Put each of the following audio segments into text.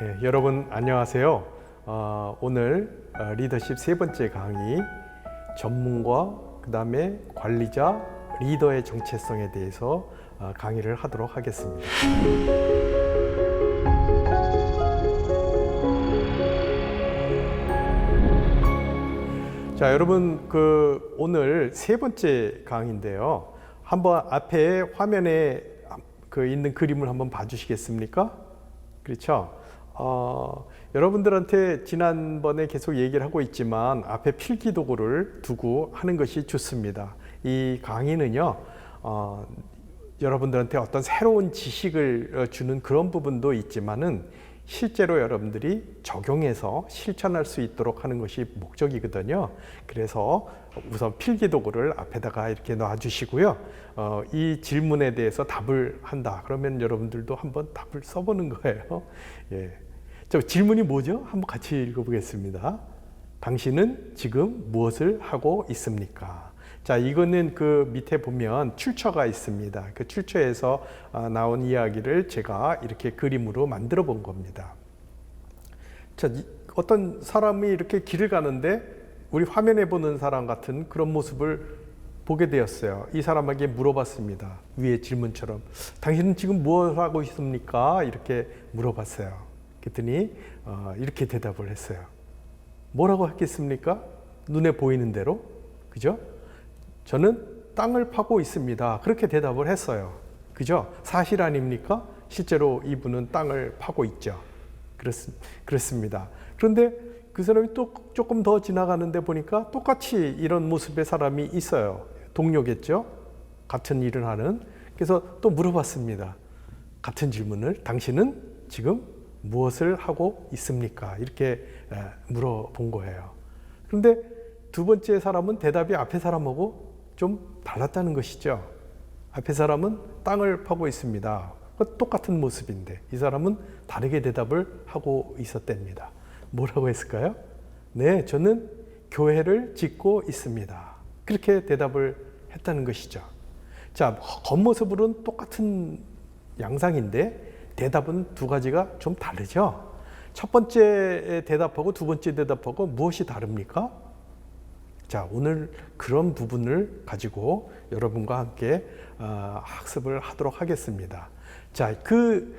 네, 여러분 안녕하세요. 어, 오늘 어, 리더십 세 번째 강의 전문가 그다음에 관리자 리더의 정체성에 대해서 어, 강의를 하도록 하겠습니다. 자, 여러분 그 오늘 세 번째 강의인데요. 한번 앞에 화면에 그 있는 그림을 한번 봐주시겠습니까? 그렇죠. 어, 여러분들한테 지난번에 계속 얘기를 하고 있지만 앞에 필기 도구를 두고 하는 것이 좋습니다. 이 강의는요, 어, 여러분들한테 어떤 새로운 지식을 어, 주는 그런 부분도 있지만은 실제로 여러분들이 적용해서 실천할 수 있도록 하는 것이 목적이거든요. 그래서 우선 필기 도구를 앞에다가 이렇게 놔주시고요. 어, 이 질문에 대해서 답을 한다. 그러면 여러분들도 한번 답을 써보는 거예요. 예. 저 질문이 뭐죠? 한번 같이 읽어보겠습니다. 당신은 지금 무엇을 하고 있습니까? 자, 이거는 그 밑에 보면 출처가 있습니다. 그 출처에서 아, 나온 이야기를 제가 이렇게 그림으로 만들어 본 겁니다. 자, 이- 어떤 사람이 이렇게 길을 가는데 우리 화면에 보는 사람 같은 그런 모습을 보게 되었어요. 이 사람에게 물어봤습니다. 위에 질문처럼. 당신은 지금 무엇을 하고 있습니까? 이렇게 물어봤어요. 그랬더니 어, 이렇게 대답을 했어요. 뭐라고 했겠습니까? 눈에 보이는 대로. 그죠? 저는 땅을 파고 있습니다. 그렇게 대답을 했어요. 그죠? 사실 아닙니까? 실제로 이분은 땅을 파고 있죠. 그렇, 그렇습니다. 그런데 그 사람이 또 조금 더 지나가는데 보니까 똑같이 이런 모습의 사람이 있어요. 동료겠죠? 같은 일을 하는. 그래서 또 물어봤습니다. 같은 질문을 당신은 지금 무엇을 하고 있습니까? 이렇게 에, 물어본 거예요. 그런데 두 번째 사람은 대답이 앞에 사람하고 좀 달랐다는 것이죠. 앞에 사람은 땅을 파고 있습니다. 그 똑같은 모습인데 이 사람은 다르게 대답을 하고 있었답니다. 뭐라고 했을까요? 네, 저는 교회를 짓고 있습니다. 그렇게 대답을 했다는 것이죠. 자, 겉모습으로는 똑같은 양상인데 대답은 두 가지가 좀 다르죠. 첫 번째 대답하고 두 번째 대답하고 무엇이 다릅니까? 자, 오늘 그런 부분을 가지고 여러분과 함께 어, 학습을 하도록 하겠습니다. 자, 그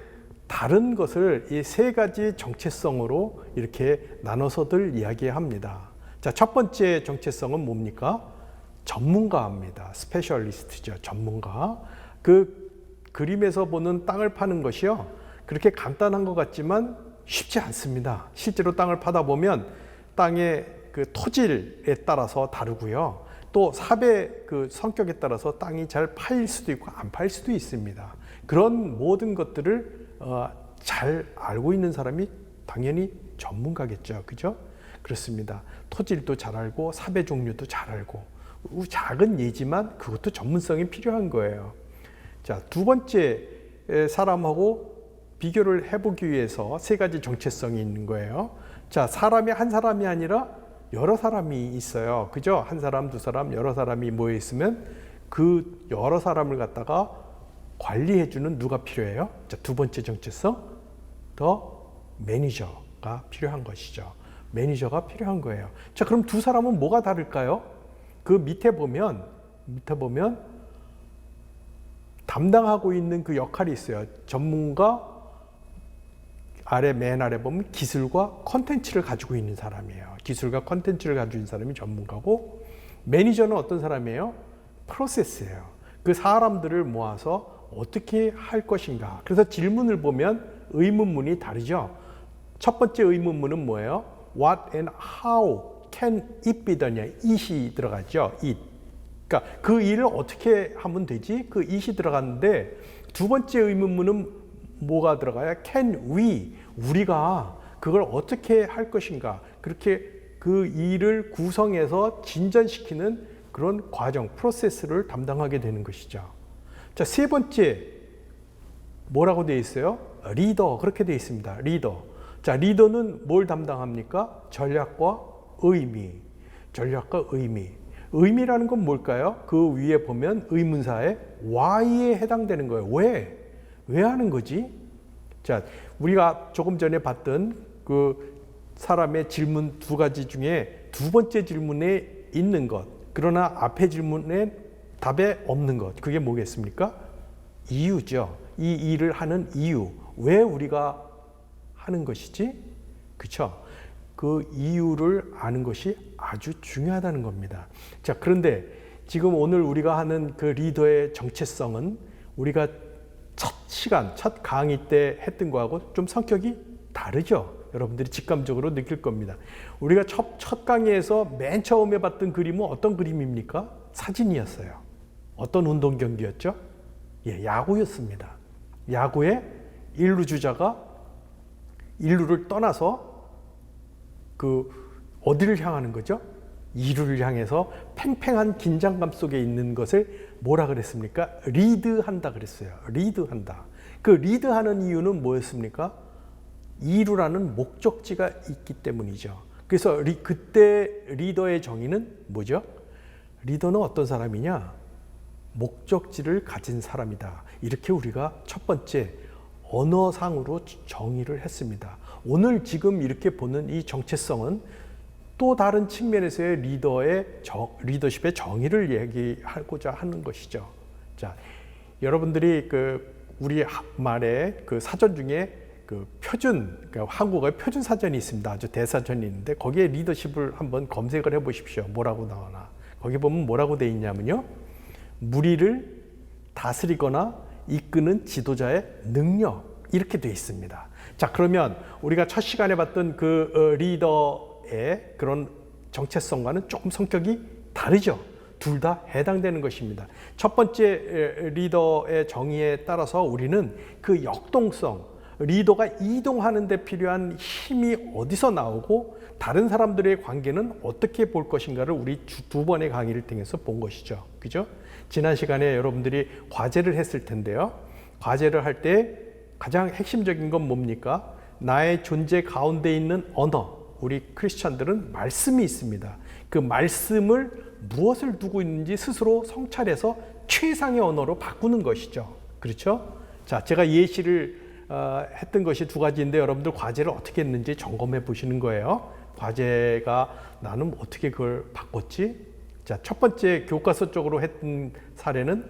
다른 것을 이 세 가지 정체성으로 이렇게 나눠서들 이야기합니다. 자, 첫 번째 정체성은 뭡니까? 전문가입니다. 스페셜리스트죠. 전문가. 그 그림에서 보는 땅을 파는 것이요. 그렇게 간단한 것 같지만 쉽지 않습니다. 실제로 땅을 파다 보면 땅의 그 토질에 따라서 다르고요. 또 삽의 그 성격에 따라서 땅이 잘 파일 수도 있고 안 파일 수도 있습니다. 그런 모든 것들을 어, 잘 알고 있는 사람이 당연히 전문가겠죠. 그죠? 그렇습니다. 토질도 잘 알고 삽의 종류도 잘 알고 작은 예지만 그것도 전문성이 필요한 거예요. 자, 두 번째 에, 사람하고 비교를 해보기 위해서 세 가지 정체성이 있는 거예요. 자, 사람이 한 사람이 아니라 여러 사람이 있어요. 그죠? 한 사람, 두 사람, 여러 사람이 모여 있으면 그 여러 사람을 갖다가 관리해주는 누가 필요해요? 자, 두 번째 정체성, 더 매니저가 필요한 것이죠. 매니저가 필요한 거예요. 자, 그럼 두 사람은 뭐가 다를까요? 그 밑에 보면, 밑에 보면 담당하고 있는 그 역할이 있어요. 전문가 아래 맨 아래 보면 기술과 컨텐츠를 가지고 있는 사람이에요. 기술과 컨텐츠를 가지고 있는 사람이 전문가고 매니저는 어떤 사람이에요? 프로세스예요. 그 사람들을 모아서 어떻게 할 것인가. 그래서 질문을 보면 의문문이 다르죠. 첫 번째 의문문은 뭐예요? What and how can it be done냐? it이 들어가죠. it. 그러니까 그 일을 어떻게 하면 되지? 그 it이 들어갔는데 두 번째 의문문은 뭐가 들어가요? Can we? 우리가 그걸 어떻게 할 것인가? 그렇게 그 일을 구성해서 진전시키는 그런 과정, 프로세스를 담당하게 되는 것이죠. 자, 세 번째 뭐라고 되어 있어요? 리더 그렇게 되어 있습니다. 리더. 자, 리더는 뭘 담당합니까? 전략과 의미. 전략과 의미. 의미라는 건 뭘까요? 그 위에 보면 의문사에 why에 해당되는 거예요. 왜? 왜 하는 거지? 자, 우리가 조금 전에 봤던 그 사람의 질문 두 가지 중에 두 번째 질문에 있는 것, 그러나 앞에 질문에 답에 없는 것, 그게 뭐겠습니까? 이유죠. 이 일을 하는 이유. 왜 우리가 하는 것이지? 그쵸? 그 이유를 아는 것이 아주 중요하다는 겁니다. 자, 그런데 지금 오늘 우리가 하는 그 리더의 정체성은 우리가 첫 시간, 첫 강의 때 했던 거하고 좀 성격이 다르죠. 여러분들이 직감적으로 느낄 겁니다. 우리가 첫, 첫 강의에서 맨 처음에 봤던 그림은 어떤 그림입니까? 사진이었어요. 어떤 운동 경기였죠? 예, 야구였습니다. 야구의 일루 주자가 일루를 떠나서 그 어디를 향하는 거죠? 이루를 향해서 팽팽한 긴장감 속에 있는 것을 뭐라 그랬습니까? 리드한다 그랬어요. 리드한다. 그 리드하는 이유는 뭐였습니까? 이루라는 목적지가 있기 때문이죠. 그래서 리, 그때 리더의 정의는 뭐죠? 리더는 어떤 사람이냐? 목적지를 가진 사람이다. 이렇게 우리가 첫 번째 언어상으로 정의를 했습니다. 오늘 지금 이렇게 보는 이 정체성은 또 다른 측면에서의 리더의 정, 리더십의 정의를 얘기하고자 하는 것이죠. 자, 여러분들이 그 우리 말에 그 사전 중에 그 표준, 그러니까 한국어의 표준 사전이 있습니다. 아주 대사전이 있는데 거기에 리더십을 한번 검색을 해 보십시오. 뭐라고 나오나. 거기 보면 뭐라고 돼 있냐면요. 무리를 다스리거나 이끄는 지도자의 능력 이렇게 돼 있습니다. 자, 그러면 우리가 첫 시간에 봤던 그 어, 리더 의 그런 정체성과는 조금 성격이 다르죠. 둘 다 해당되는 것입니다. 첫 번째 리더의 정의에 따라서 우리는 그 역동성, 리더가 이동하는 데 필요한 힘이 어디서 나오고 다른 사람들의 관계는 어떻게 볼 것인가를 우리 두 번의 강의를 통해서 본 것이죠. 그죠? 지난 시간에 여러분들이 과제를 했을 텐데요. 과제를 할 때 가장 핵심적인 건 뭡니까? 나의 존재 가운데 있는 언어. 우리 크리스천들은 말씀이 있습니다. 그 말씀을 무엇을 두고 있는지 스스로 성찰해서 최상의 언어로 바꾸는 것이죠. 그렇죠? 자, 제가 예시를 어, 했던 것이 두 가지인데 여러분들 과제를 어떻게 했는지 점검해 보시는 거예요. 과제가 나는 어떻게 그걸 바꿨지? 자, 첫 번째 교과서 쪽으로 했던 사례는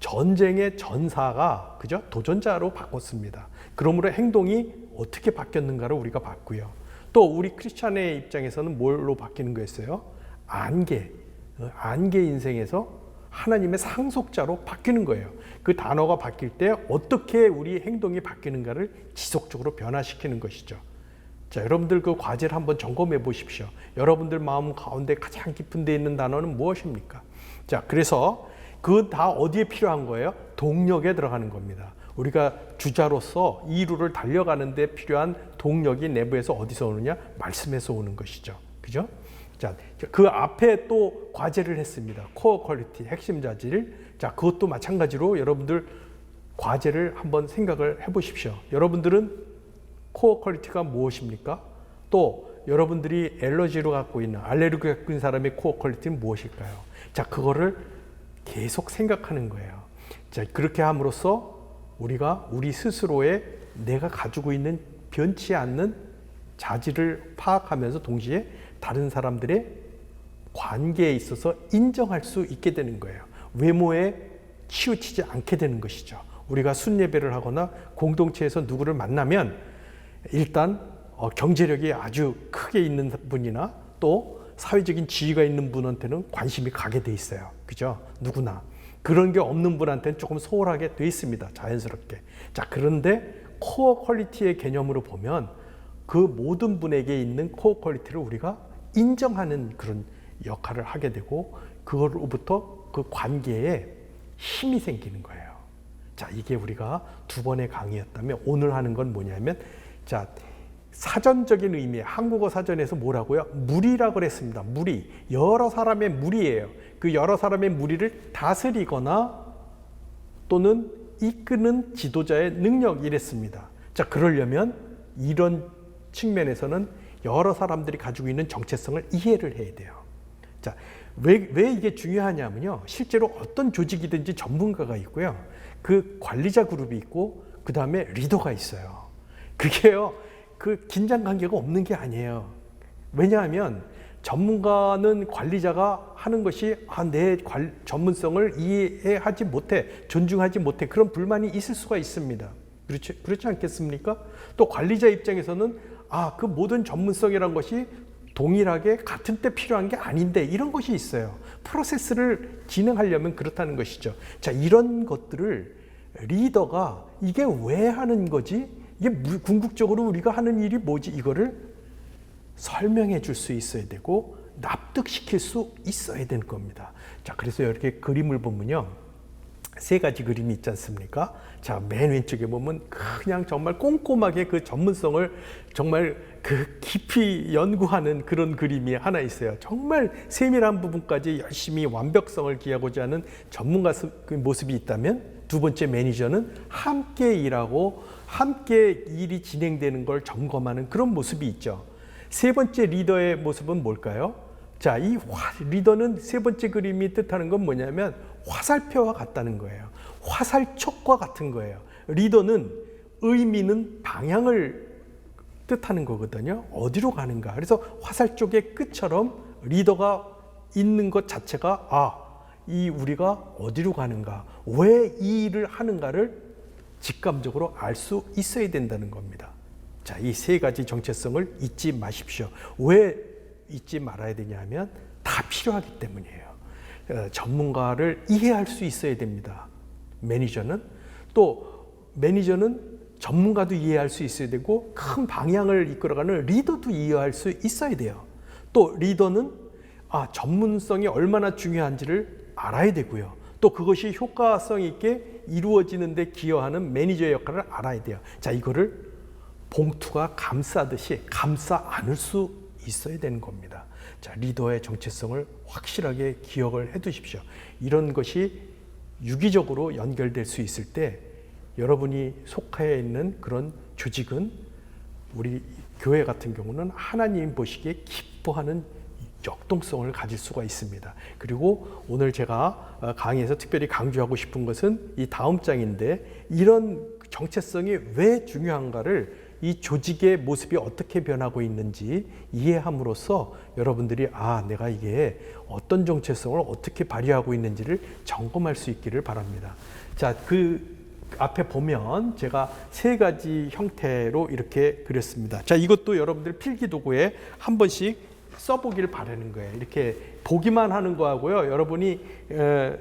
전쟁의 전사가 그죠? 도전자로 바꿨습니다. 그러므로 행동이 어떻게 바뀌었는가를 우리가 봤고요. 또 우리 크리스찬의 입장에서는 뭘로 바뀌는 거였어요? 안개. 어, 안개 인생에서 하나님의 상속자로 바뀌는 거예요. 그 단어가 바뀔 때 어떻게 우리 행동이 바뀌는가를 지속적으로 변화시키는 것이죠. 자, 여러분들 그 과제를 한번 점검해 보십시오. 여러분들 마음 가운데 가장 깊은 데 있는 단어는 무엇입니까? 자, 그래서 그 다 어디에 필요한 거예요? 동력에 들어가는 겁니다. 우리가 주자로서 이루를 달려가는 데 필요한 동력이 내부에서 어디서 오느냐? 말씀에서 오는 것이죠. 그죠? 자, 그 앞에 또 과제를 했습니다. 코어 퀄리티 핵심 자질. 자, 그것도 마찬가지로 여러분들 과제를 한번 생각을 해 보십시오. 여러분들은 코어 퀄리티가 무엇입니까? 또 여러분들이 엘러지로 갖고 있는 알레르기 갖고 있는 사람의 코어 퀄리티는 무엇일까요? 자, 그거를 계속 생각하는 거예요. 자, 그렇게 함으로써 우리가 우리 스스로의 내가 가지고 있는 변치 않는 자질을 파악하면서 동시에 다른 사람들의 관계에 있어서 인정할 수 있게 되는 거예요. 외모에 치우치지 않게 되는 것이죠. 우리가 순예배를 하거나 공동체에서 누구를 만나면 일단 어, 경제력이 아주 크게 있는 분이나 또 사회적인 지위가 있는 분한테는 관심이 가게 돼 있어요. 그죠? 누구나. 그런 게 없는 분한테는 조금 소홀하게 돼 있습니다. 자연스럽게. 자, 그런데 코어 퀄리티의 개념으로 보면 그 모든 분에게 있는 코어 퀄리티를 우리가 인정하는 그런 역할을 하게 되고 그거로부터 그 관계에 힘이 생기는 거예요. 자, 이게 우리가 두 번의 강의였다면 오늘 하는 건 뭐냐면 자, 사전적인 의미, 한국어 사전에서 뭐라고요? 무리라고 그랬습니다. 무리. 여러 사람의 무리예요. 그 여러 사람의 무리를 다스리거나 또는 이끄는 지도자의 능력 이랬습니다. 자, 그러려면 이런 측면에서는 여러 사람들이 가지고 있는 정체성을 이해를 해야 돼요. 자, 왜, 왜 이게 중요하냐면요. 실제로 어떤 조직이든지 전문가가 있고요. 그 관리자 그룹이 있고, 그 다음에 리더가 있어요. 그게요, 그 긴장 관계가 없는 게 아니에요. 왜냐하면 전문가는 관리자가 하는 것이 아, 내 관, 전문성을 이해하지 못해, 존중하지 못해 그런 불만이 있을 수가 있습니다. 그렇지, 그렇지 않겠습니까? 또 관리자 입장에서는 아, 그 모든 전문성이란 것이 동일하게 같은 때 필요한 게 아닌데 이런 것이 있어요. 프로세스를 진행하려면 그렇다는 것이죠. 자, 이런 것들을 리더가 이게 왜 하는 거지? 이게 무- 궁극적으로 우리가 하는 일이 뭐지? 이거를 설명해 줄 수 있어야 되고 납득시킬 수 있어야 되는 겁니다. 자, 그래서 이렇게 그림을 보면요. 세 가지 그림이 있지 않습니까? 자, 맨 왼쪽에 보면 그냥 정말 꼼꼼하게 그 전문성을 정말 그 깊이 연구하는 그런 그림이 하나 있어요. 정말 세밀한 부분까지 열심히 완벽성을 기하고자 하는 전문가 스- 그 모습이 있다면 두 번째 매니저는 함께 일하고 함께 일이 진행되는 걸 점검하는 그런 모습이 있죠. 세 번째 리더의 모습은 뭘까요? 자, 이 화- 리더는 세 번째 그림이 뜻하는 건 뭐냐면 화살표와 같다는 거예요. 화살촉과 같은 거예요. 리더는 의미는 방향을 뜻하는 거거든요. 어디로 가는가. 그래서 화살쪽의 끝처럼 리더가 있는 것 자체가 아, 이 우리가 어디로 가는가, 왜 이 일을 하는가를 직감적으로 알 수 있어야 된다는 겁니다. 자, 이 세 가지 정체성을 잊지 마십시오. 왜 잊지 말아야 되냐 하면 다 필요하기 때문이에요. 어, 전문가를 이해할 수 있어야 됩니다. 매니저는 또 매니저는 전문가도 이해할 수 있어야 되고 큰 방향을 이끌어가는 리더도 이해할 수 있어야 돼요. 또 리더는 아, 전문성이 얼마나 중요한지를 알아야 되고요. 또 그것이 효과성 있게 이루어지는데 기여하는 매니저의 역할을 알아야 돼요. 자, 이거를 봉투가 감싸듯이 감싸 안을 수 있어야 되는 겁니다. 자, 리더의 정체성을 확실하게 기억을 해 두십시오. 이런 것이 유기적으로 연결될 수 있을 때 여러분이 속해 있는 그런 조직은 우리 교회 같은 경우는 하나님 보시기에 기뻐하는 역동성을 가질 수가 있습니다. 그리고 오늘 제가 어, 강의에서 특별히 강조하고 싶은 것은 이 다음 장인데 이런 정체성이 왜 중요한가를 이 조직의 모습이 어떻게 변하고 있는지 이해함으로써 여러분들이 아, 내가 이게 어떤 정체성을 어떻게 발휘하고 있는지를 점검할 수 있기를 바랍니다. 자, 그 앞에 보면 제가 세 가지 형태로 이렇게 그렸습니다. 자, 이것도 여러분들 필기 도구에 한 번씩 써보길 바라는 거예요. 이렇게 보기만 하는 거하고요. 여러분이 에,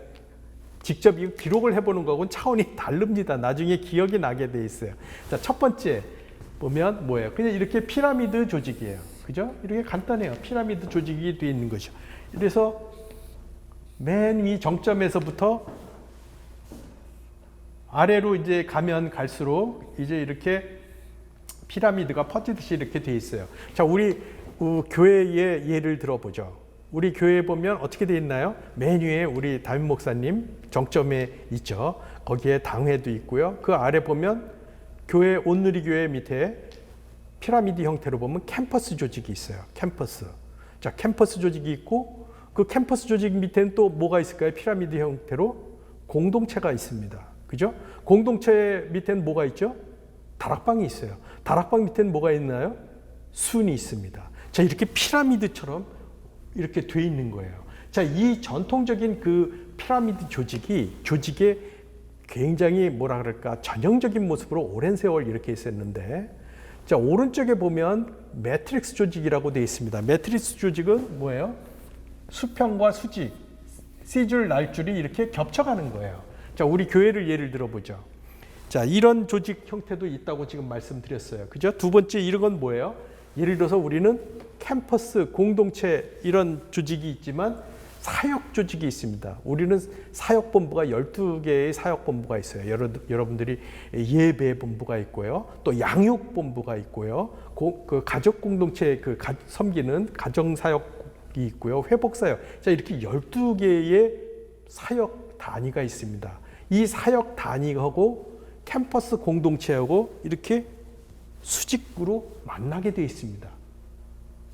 직접 이 기록을 해보는 거하고는 차원이 다릅니다. 나중에 기억이 나게 돼 있어요. 자, 첫 번째 보면 뭐예요? 그냥 이렇게 피라미드 조직이에요. 그죠? 이렇게 간단해요. 피라미드 조직이 되어 있는 거죠. 그래서 맨 위 정점에서부터 아래로 이제 가면 갈수록 이제 이렇게 피라미드가 퍼지듯이 이렇게 돼 있어요. 자, 우리 어, 교회의 예를 들어보죠. 우리 교회에 보면 어떻게 돼 있나요? 맨 위에 우리 담임 목사님 정점에 있죠. 거기에 당회도 있고요. 그 아래 보면 교회 온누리 교회 밑에 피라미드 형태로 보면 캠퍼스 조직이 있어요. 캠퍼스. 자, 캠퍼스 조직이 있고 그 캠퍼스 조직 밑에는 또 뭐가 있을까요? 피라미드 형태로 공동체가 있습니다. 그죠? 공동체 밑에는 뭐가 있죠? 다락방이 있어요. 다락방 밑에는 뭐가 있나요? 순이 있습니다. 자, 이렇게 피라미드처럼 이렇게 돼 있는 거예요. 자, 이 전통적인 그 피라미드 조직이 조직의 굉장히 뭐라 그럴까 전형적인 모습으로 오랜 세월 이렇게 있었는데 자 오른쪽에 보면 매트릭스 조직이라고 되어 있습니다. 매트릭스 조직은 뭐예요? 수평과 수직, C줄, 날줄이 이렇게 겹쳐가는 거예요. 자 우리 교회를 예를 들어보죠. 자 이런 조직 형태도 있다고 지금 말씀드렸어요. 그죠? 두 번째 이런 건 뭐예요? 예를 들어서 우리는 캠퍼스 공동체 이런 조직이 있지만 사역 조직이 있습니다. 우리는 사역 본부가 12개의 사역 본부가 있어요. 여러, 여러분들이 예배 본부가 있고요. 또 양육 본부가 있고요. 고, 그 가족 공동체 그 가, 섬기는 가정 사역이 있고요. 회복 사역. 자, 이렇게 12개의 사역 단위가 있습니다. 이 사역 단위하고 캠퍼스 공동체하고 이렇게 수직으로 만나게 되어 있습니다.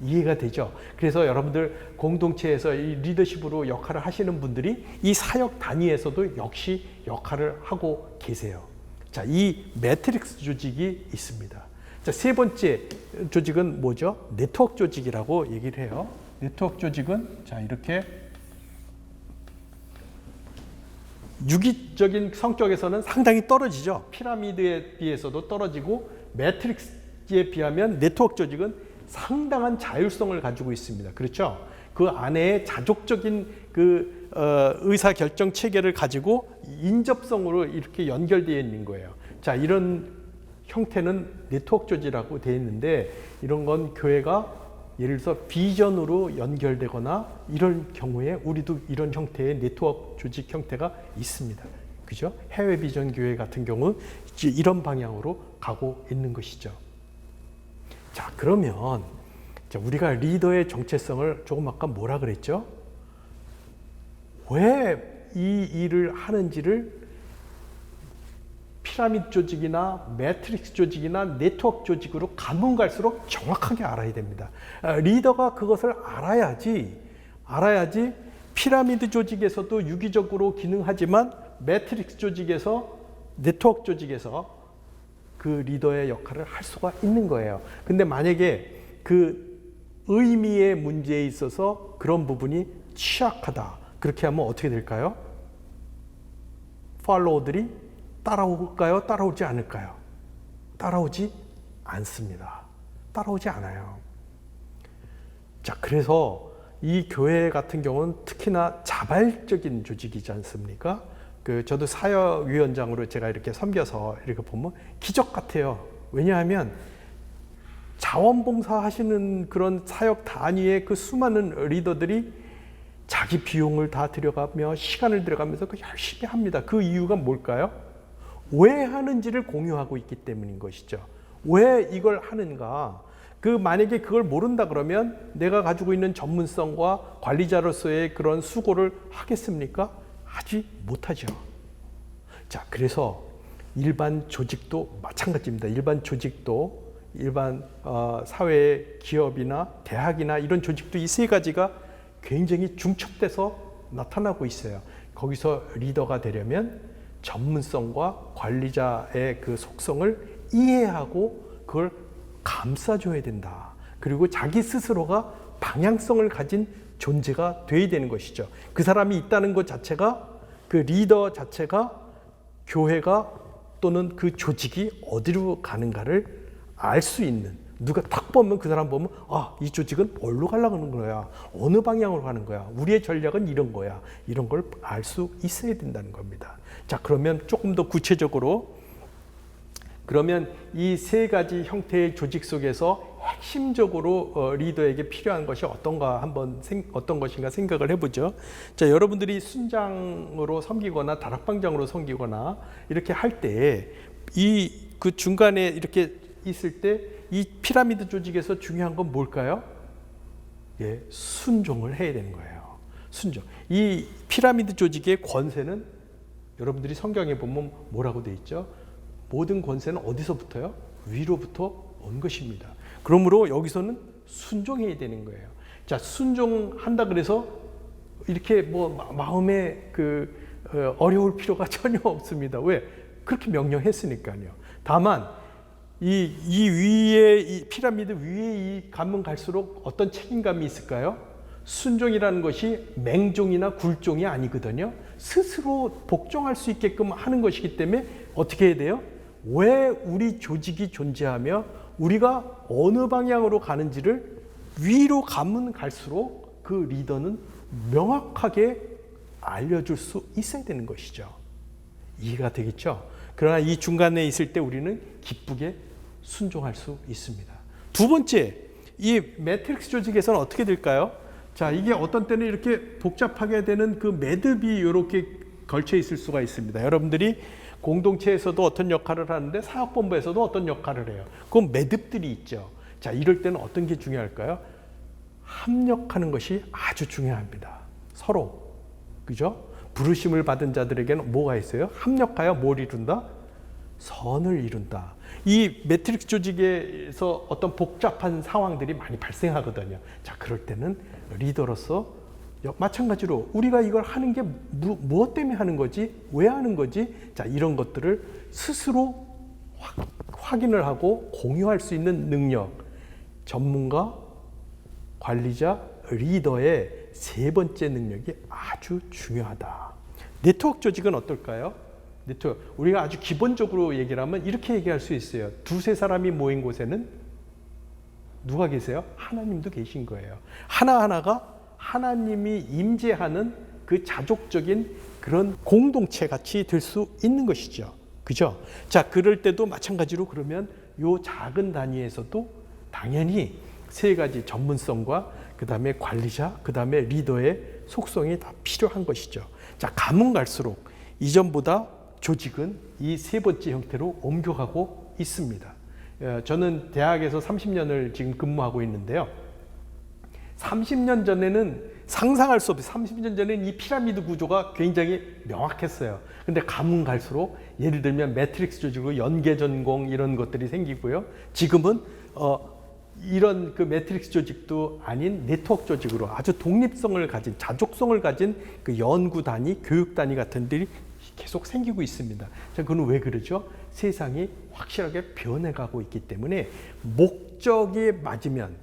이해가 되죠? 그래서 여러분들 공동체에서 이 리더십으로 역할을 하시는 분들이 이 사역 단위에서도 역시 역할을 하고 계세요. 자, 이 매트릭스 조직이 있습니다. 자, 세 번째 조직은 뭐죠? 네트워크 조직이라고 얘기를 해요. 네트워크 조직은 자, 이렇게 유기적인 성격에서는 상당히 떨어지죠. 피라미드에 비해서도 떨어지고 매트릭스에 비하면 네트워크 조직은 상당한 자율성을 가지고 있습니다. 그렇죠? 그 안에 자족적인 그 어, 의사 결정 체계를 가지고 인접성으로 이렇게 연결되어 있는 거예요. 자, 이런 형태는 네트워크 조직이라고 되어 있는데 이런 건 교회가 예를 들어서 비전으로 연결되거나 이런 경우에 우리도 이런 형태의 네트워크 조직 형태가 있습니다. 그죠? 해외 비전 교회 같은 경우 이런 방향으로 가고 있는 것이죠. 자, 그러면 자, 우리가 리더의 정체성을 조금 아까 뭐라 그랬죠? 왜 이 일을 하는지를 피라미드 조직이나 매트릭스 조직이나 네트워크 조직으로 가면 갈수록 정확하게 알아야 됩니다. 아, 리더가 그것을 알아야지, 알아야지 피라미드 조직에서도 유기적으로 기능하지만 매트릭스 조직에서 네트워크 조직에서 그 리더의 역할을 할 수가 있는 거예요. 근데 만약에 그 의미의 문제에 있어서 그런 부분이 취약하다. 그렇게 하면 어떻게 될까요? 팔로워들이 따라올까요? 따라오지 않을까요? 따라오지 않습니다. 따라오지 않아요. 자, 그래서 이 교회 같은 경우는 특히나 자발적인 조직이지 않습니까? 그 저도 사역위원장으로 제가 이렇게 섬겨서 이렇게 보면 기적 같아요. 왜냐하면 자원봉사 하시는 그런 사역 단위의 그 수많은 리더들이 자기 비용을 다 들여가며 시간을 들여가면서 그 열심히 합니다. 그 이유가 뭘까요? 왜 하는지를 공유하고 있기 때문인 것이죠. 왜 이걸 하는가? 그 만약에 그걸 모른다 그러면 내가 가지고 있는 전문성과 관리자로서의 그런 수고를 하겠습니까? 하지 못하죠. 자, 그래서 일반 조직도 마찬가지입니다. 일반 조직도 일반 어, 사회 기업이나 대학이나 이런 조직도 이 세 가지가 굉장히 중첩돼서 나타나고 있어요. 거기서 리더가 되려면 전문성과 관리자의 그 속성을 이해하고 그걸 감싸줘야 된다. 그리고 자기 스스로가 방향성을 가진 존재가 돼야 되는 것이죠. 그 사람이 있다는 것 자체가 그 리더 자체가 교회가 또는 그 조직이 어디로 가는가를 알 수 있는 누가 딱 보면 그 사람 보면 아 이 조직은 뭘로 가려고 하는 거야? 어느 방향으로 가는 거야? 우리의 전략은 이런 거야. 이런 걸 알 수 있어야 된다는 겁니다. 자 그러면 조금 더 구체적으로 그러면 이 세 가지 형태의 조직 속에서 핵심적으로 어, 리더에게 필요한 것이 어떤가 한번 생, 어떤 것인가 생각을 해보죠. 자, 여러분들이 순장으로 섬기거나 다락방장으로 섬기거나 이렇게 할 때 이 그 중간에 이렇게 있을 때 이 피라미드 조직에서 중요한 건 뭘까요? 예, 순종을 해야 되는 거예요. 순종. 이 피라미드 조직의 권세는 여러분들이 성경에 보면 뭐라고 돼 있죠? 모든 권세는 어디서부터요? 위로부터 온 것입니다. 그러므로 여기서는 순종해야 되는 거예요. 자, 순종한다 그래서 이렇게 뭐 마- 마음에 그 어, 어려울 필요가 전혀 없습니다. 왜? 그렇게 명령했으니까요. 다만 이, 이 위에 이 피라미드 위에 이 가면 갈수록 어떤 책임감이 있을까요? 순종이라는 것이 맹종이나 굴종이 아니거든요. 스스로 복종할 수 있게끔 하는 것이기 때문에 어떻게 해야 돼요? 왜 우리 조직이 존재하며 우리가 어느 방향으로 가는지를 위로 가면 갈수록 그 리더는 명확하게 알려줄 수 있어야 되는 것이죠. 이해가 되겠죠? 그러나 이 중간에 있을 때 우리는 기쁘게 순종할 수 있습니다. 두 번째, 이 매트릭스 조직에서는 어떻게 될까요? 자, 이게 어떤 때는 이렇게 복잡하게 되는 그 매듭이 이렇게 걸쳐 있을 수가 있습니다. 여러분들이 공동체에서도 어떤 역할을 하는데 사업본부에서도 어떤 역할을 해요. 그 매듭들이 있죠. 자, 이럴 때는 어떤 게 중요할까요? 합력하는 것이 아주 중요합니다. 서로. 그죠? 부르심을 받은 자들에게는 뭐가 있어요? 합력하여 뭘 이룬다? 선을 이룬다. 이 매트릭스 조직에서 어떤 복잡한 상황들이 많이 발생하거든요. 자, 그럴 때는 리더로서 여- 마찬가지로 우리가 이걸 하는 게 무, 무엇 때문에 하는 거지? 왜 하는 거지? 자, 이런 것들을 스스로 확, 확인을 하고 공유할 수 있는 능력, 전문가, 관리자, 리더의 세 번째 능력이 아주 중요하다. 네트워크 조직은 어떨까요? 네트워크 우리가 아주 기본적으로 얘기를 하면 이렇게 얘기할 수 있어요. 두세 사람이 모인 곳에는 누가 계세요? 하나님도 계신 거예요. 하나하나가 하나님이 임재하는 그 자족적인 그런 공동체 같이 될 수 있는 것이죠. 그죠? 자, 그럴 때도 마찬가지로 그러면 요 작은 단위에서도 당연히 세 가지 전문성과 그 다음에 관리자, 그 다음에 리더의 속성이 다 필요한 것이죠. 자, 가면 갈수록 이전보다 조직은 이 세 번째 형태로 옮겨가고 있습니다. 어, 저는 대학에서 30년을 지금 근무하고 있는데요. 30년 전에는 상상할 수 없어요. 30년 전에는 이 피라미드 구조가 굉장히 명확했어요. 근데 가면 갈수록 예를 들면 매트릭스 조직으로 연계 전공 이런 것들이 생기고요. 지금은 어 이런 그 매트릭스 조직도 아닌 네트워크 조직으로 아주 독립성을 가진 자족성을 가진 그 연구 단위, 교육 단위 같은 들이 계속 생기고 있습니다. 자, 그건 왜 그러죠? 세상이 확실하게 변해가고 있기 때문에 목적이 맞으면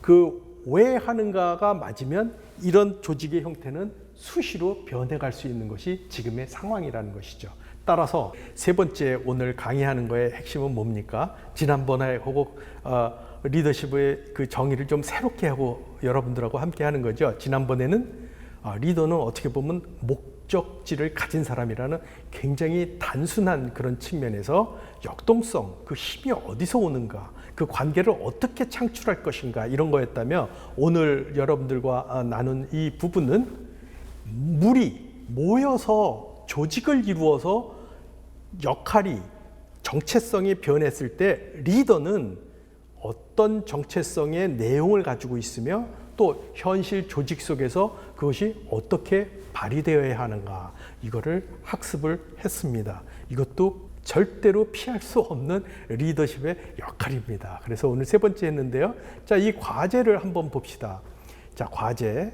그 왜 하는가가 맞으면 이런 조직의 형태는 수시로 변해갈 수 있는 것이 지금의 상황이라는 것이죠. 따라서 세 번째 오늘 강의하는 거의 핵심은 뭡니까? 지난번에 하고 어, 리더십의 그 정의를 좀 새롭게 하고 여러분들하고 함께 하는 거죠. 지난번에는 어, 리더는 어떻게 보면 목적지를 가진 사람이라는 굉장히 단순한 그런 측면에서 역동성, 그 힘이 어디서 오는가, 그 관계를 어떻게 창출할 것인가 이런 거였다면 오늘 여러분들과 아, 나눈 이 부분은 물이 모여서 조직을 이루어서 역할이 정체성이 변했을 때 리더는 어떤 정체성의 내용을 가지고 있으며 또 현실 조직 속에서 그것이 어떻게 발휘되어야 하는가 이거를 학습을 했습니다. 이것도 절대로 피할 수 없는 리더십의 역할입니다. 그래서 오늘 세 번째 했는데요. 자, 이 과제를 한번 봅시다. 자, 과제.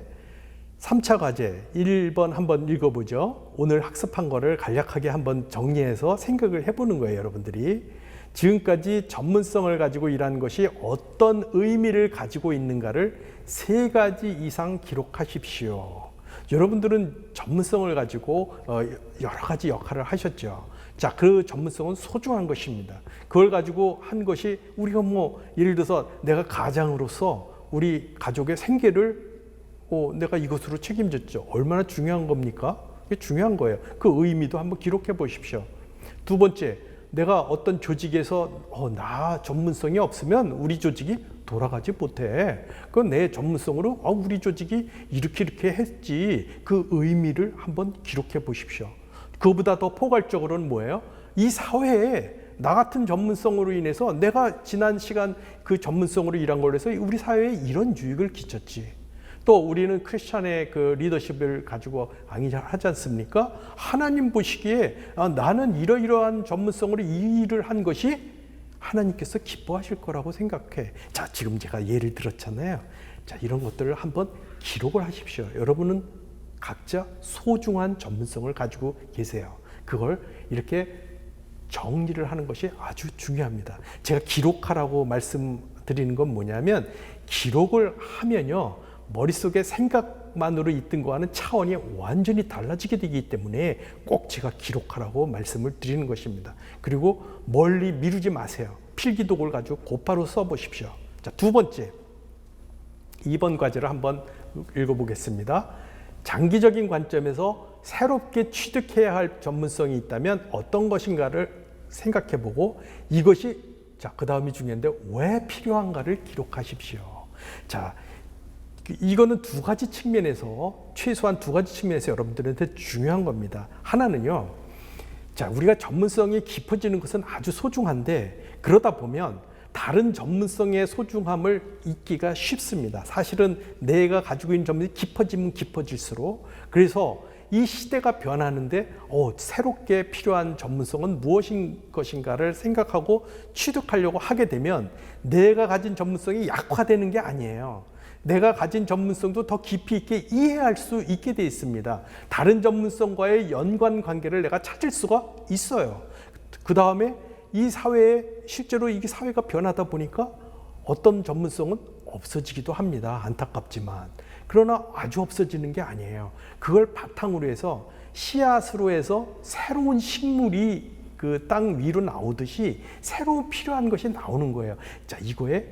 3차 과제 1번 한번 읽어보죠. 오늘 학습한 거를 간략하게 한번 정리해서 생각을 해보는 거예요, 여러분들이. 지금까지 전문성을 가지고 일한 것이 어떤 의미를 가지고 있는가를 세 가지 이상 기록하십시오. 여러분들은 전문성을 가지고 어, 여러 가지 역할을 하셨죠. 자, 그 전문성은 소중한 것입니다. 그걸 가지고 한 것이 우리가 뭐 예를 들어서 내가 가장으로서 우리 가족의 생계를 어, 내가 이것으로 책임졌죠. 얼마나 중요한 겁니까? 이게 중요한 거예요. 그 의미도 한번 기록해 보십시오. 두 번째, 내가 어떤 조직에서 어, 나 전문성이 없으면 우리 조직이 돌아가지 못해. 그건 내 전문성으로 아, 우리 조직이 이렇게 이렇게 했지. 그 의미를 한번 기록해 보십시오. 그보다 더 포괄적으로는 뭐예요? 이 사회에 나 같은 전문성으로 인해서 내가 지난 시간 그 전문성으로 일한 걸로 해서 우리 사회에 이런 유익을 끼쳤지. 또 우리는 크리스찬의 그 리더십을 가지고 항의하지 않습니까? 하나님 보시기에 아, 나는 이러이러한 전문성으로 이 일을 한 것이 하나님께서 기뻐하실 거라고 생각해. 자, 지금 제가 예를 들었잖아요. 자, 이런 것들을 한번 기록을 하십시오. 여러분은 각자 소중한 전문성을 가지고 계세요. 그걸 이렇게 정리를 하는 것이 아주 중요합니다. 제가 기록하라고 말씀드리는 건 뭐냐면 기록을 하면요. 머릿속에 생각만으로 있던 거와는 차원이 완전히 달라지게 되기 때문에 꼭 제가 기록하라고 말씀을 드리는 것입니다. 그리고 멀리 미루지 마세요. 필기독을 가지고 곧바로 써보십시오. 자, 두 번째. 2번 과제를 한번 읽어보겠습니다. 장기적인 관점에서 새롭게 취득해야 할 전문성이 있다면 어떤 것인가를 생각해 보고 이것이 자, 그 다음이 중요한데 왜 필요한가를 기록하십시오. 자, 이거는 두 가지 측면에서 최소한 두 가지 측면에서 여러분들한테 중요한 겁니다. 하나는요. 자, 우리가 전문성이 깊어지는 것은 아주 소중한데 그러다 보면 다른 전문성의 소중함을 잊기가 쉽습니다. 사실은 내가 가지고 있는 전문이 깊어지면 깊어질수록 그래서 이 시대가 변하는데 어, 새롭게 필요한 전문성은 무엇인 것인가를 생각하고 취득하려고 하게 되면 내가 가진 전문성이 약화되는 게 아니에요. 내가 가진 전문성도 더 깊이 있게 이해할 수 있게 돼 있습니다. 다른 전문성과의 연관 관계를 내가 찾을 수가 있어요. 그 다음에 이 사회에 실제로 이게 사회가 변하다 보니까 어떤 전문성은 없어지기도 합니다. 안타깝지만. 그러나 아주 없어지는 게 아니에요. 그걸 바탕으로 해서 씨앗으로 해서 새로운 식물이 그 땅 위로 나오듯이 새로운 필요한 것이 나오는 거예요. 자, 이거에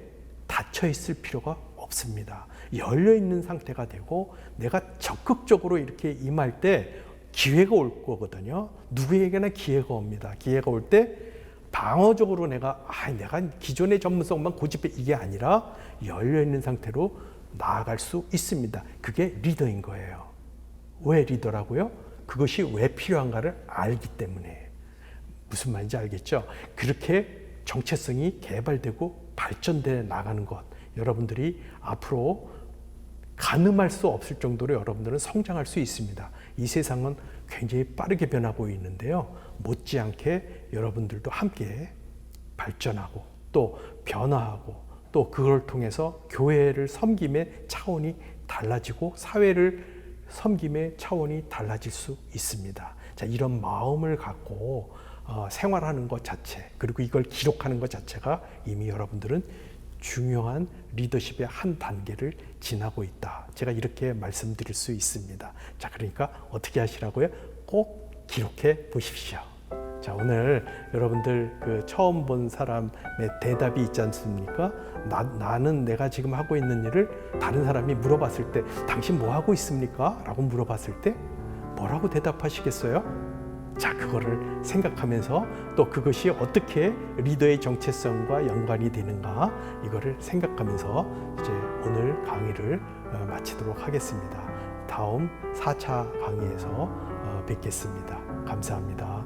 닫혀 있을 필요가 없습니다. 열려 있는 상태가 되고 내가 적극적으로 이렇게 임할 때 기회가 올 거거든요. 누구에게나 기회가 옵니다. 기회가 올때 방어적으로 내가 아, 내가 기존의 전문성만 고집해 이게 아니라 열려 있는 상태로 나아갈 수 있습니다. 그게 리더인 거예요. 왜 리더라고요? 그것이 왜 필요한가를 알기 때문에. 무슨 말인지 알겠죠? 그렇게 정체성이 개발되고 발전돼 나가는 것. 여러분들이 앞으로 가늠할 수 없을 정도로 여러분들은 성장할 수 있습니다. 이 세상은 굉장히 빠르게 변하고 있는데요. 못지않게 여러분들도 함께 발전하고 또 변화하고 또 그걸 통해서 교회를 섬김의 차원이 달라지고 사회를 섬김의 차원이 달라질 수 있습니다. 자, 이런 마음을 갖고 어, 생활하는 것 자체 그리고 이걸 기록하는 것 자체가 이미 여러분들은 중요한 리더십의 한 단계를 지나고 있다. 제가 이렇게 말씀드릴 수 있습니다. 자, 그러니까 어떻게 하시라고요? 꼭 기록해 보십시오. 자, 오늘 여러분들 그 처음 본 사람의 대답이 있지 않습니까? 나, 나는 내가 지금 하고 있는 일을 다른 사람이 물어봤을 때, 당신 뭐 하고 있습니까? 라고 물어봤을 때, 뭐라고 대답하시겠어요? 자, 그거를 생각하면서 또 그것이 어떻게 리더의 정체성과 연관이 되는가, 이거를 생각하면서 이제 오늘 강의를 어, 마치도록 하겠습니다. 다음 4차 강의에서 어, 뵙겠습니다. 감사합니다.